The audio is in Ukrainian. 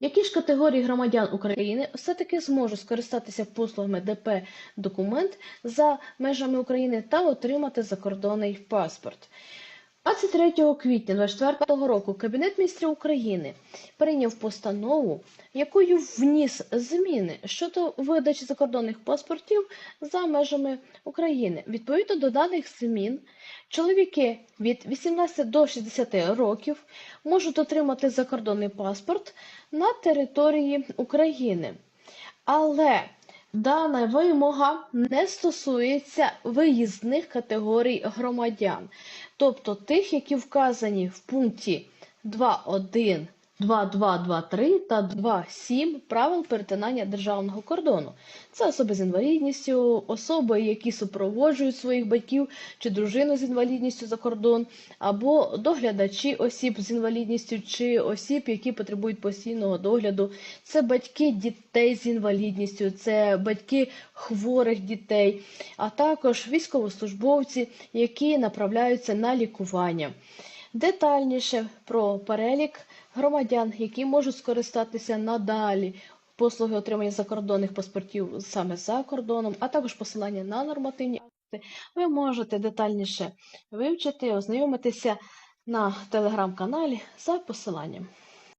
Які ж категорії громадян України все-таки зможуть скористатися послугами ДП документ за межами України та отримати закордонний паспорт? 23 квітня 2024 року Кабінет міністрів України прийняв постанову, якою вніс зміни щодо видачі закордонних паспортів за межами України. Відповідно до даних змін, чоловіки від 18 до 60 років можуть отримати закордонний паспорт на території України. Але дана вимога не стосується виїзних категорій громадян, тобто тих, які вказані в пункті 2.1, 2.2.2.3 та 2.7 правил перетинання державного кордону. Це особи з інвалідністю, особи, які супроводжують своїх батьків чи дружину з інвалідністю за кордон, або доглядачі осіб з інвалідністю чи осіб, які потребують постійного догляду. Це батьки дітей з інвалідністю, це батьки хворих дітей, а також військовослужбовці, які направляються на лікування. Детальніше про перелік громадян, які можуть скористатися надалі послуги отримання закордонних паспортів саме за кордоном, а також посилання на нормативні акти, ви можете детальніше вивчити, ознайомитися на телеграм-каналі за посиланням.